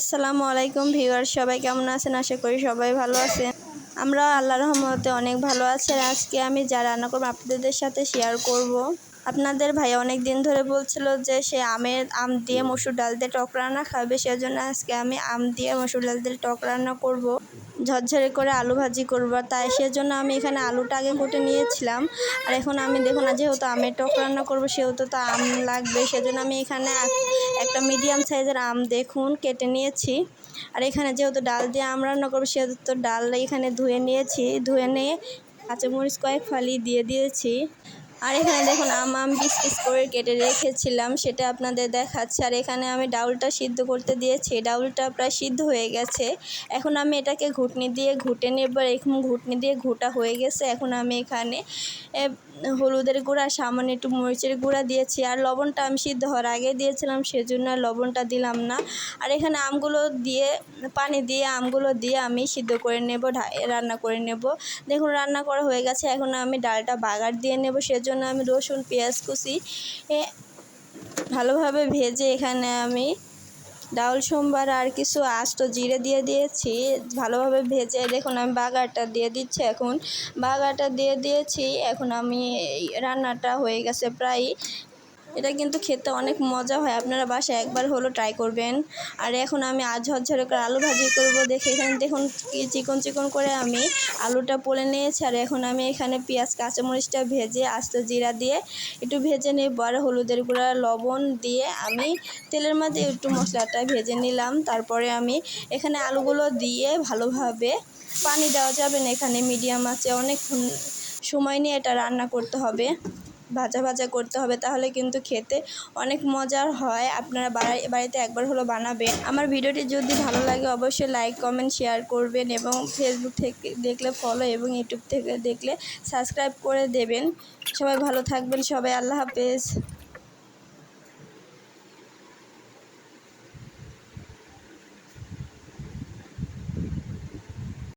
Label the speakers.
Speaker 1: আসসালামু আলাইকুম ভিউয়ার সবাই কেমন আছেন আশা করি সবাই ভালো আছেন আমরা আল্লাহ রহমতে অনেক ভালো আছি আর আজকে আমি যা রান্না করব আপনাদের সাথে শেয়ার করব। আপনাদের ভাই অনেক দিন ধরে বলছিল যে সে আমের আম দিয়ে মসুর ডাল দিয়ে টক রান্না খাবে, সেজন্য আজকে আমি আম দিয়ে মসুর ডাল দিয়ে টক রান্না করব। ঝরঝরে করে আলু ভাজি করব। তাই সেজন্য আমি এখানে আলুটা আগে কুটে নিয়েছিলাম। আর এখন আমি দেখুন না যেহেতু আমের টক রান্না করব, সেহেতু তো আম লাগবে। সেজন্য আমি এখানে একটা মিডিয়াম সাইজের আম দেখুন, কেটে নিয়েছি। আর এখানে যেহেতু ডাল দিয়ে আম রান্না করব, সেহেতু তো ডাল এখানে ধুয়ে নিয়েছি। ধুয়ে নিয়ে কাঁচামরিচ কয়েক ফালি দিয়ে দিয়েছি। আর এখানে দেখুন, আম আম পিস পিস করে কেটে রেখেছিলাম, সেটা আপনাদের দেখাচ্ছি। আর এখানে আমি ডাউলটা সিদ্ধ করতে দিয়েছি। ডাউলটা প্রায় সিদ্ধ হয়ে গেছে। এখন আমি এটাকে ঘুটনি দিয়ে ঘুটে নেব। এখন ঘুটনি দিয়ে ঘুটা হয়ে গেছে। এখন আমি এখানে হলুদের গুঁড়া, সামান্য একটু মরিচের গুঁড়া দিয়েছি। আর লবণটা আমি সিদ্ধ হওয়ার আগে দিয়েছিলাম, সেজন্য আর লবণটা দিলাম না। আর এখানে আমগুলো দিয়ে, পানি দিয়ে আমগুলো দিয়ে আমি সিদ্ধ করে নেব রান্না করে নেব। দেখুন, রান্না করা হয়ে গেছে। এখন আমি ডালটা বাগার দিয়ে নেব, সেজন্য আমি রসুন, পেঁয়াজ কুচি ভালোভাবে ভেজে এখানে আমি ডাউল সোমবার আর কিছু আস্ত জিরে দিয়ে দিয়েছি। ভালোভাবে ভেজে দেখুন আমি বাগারটা দিয়ে দিচ্ছি এখন। বাগারটা দিয়ে দিয়েছি, এখন আমি রান্নাটা হয়ে গেছে প্রায় এটা কিন্তু খেতে অনেক মজা হয়। আপনারা বাসায় একবার হলো ট্রাই করবেন। আর এখন আমি আজ ঝরঝরে করে আলু ভাজি করব। দেখে এখানে দেখুন চিকন চিকন করে আমি আলুটা পোলে নিয়েছি। আর এখন আমি এখানে পেঁয়াজ, কাঁচামরিচটা ভেজে, আস্ত জিরা দিয়ে একটু ভেজে নেব। আর হলুদের গুঁড়া, লবণ দিয়ে আমি তেলের মধ্যে একটু মশলাটা ভেজে নিলাম। তারপরে আমি এখানে আলুগুলো দিয়ে ভালোভাবে পানি দেওয়া যাবে না। এখানে মিডিয়াম আছে। অনেক সময় নিয়ে এটা রান্না করতে হবে। ভাজা ভাজা করতে হবে, তাহলে কিন্তু খেতে অনেক মজার হয়। আপনারা বাড়িতে একবার হলো বানাবেন। আমার ভিডিওটি যদি ভালো লাগে, অবশ্যই লাইক কমেন্ট শেয়ার করবেন এবং ফেসবুক থেকে দেখলে ফলো এবং ইউটিউব থেকে দেখলে সাবস্ক্রাইব করে দেবেন। সবাই ভালো থাকবেন, সবাই আল্লাহ হাফেজ।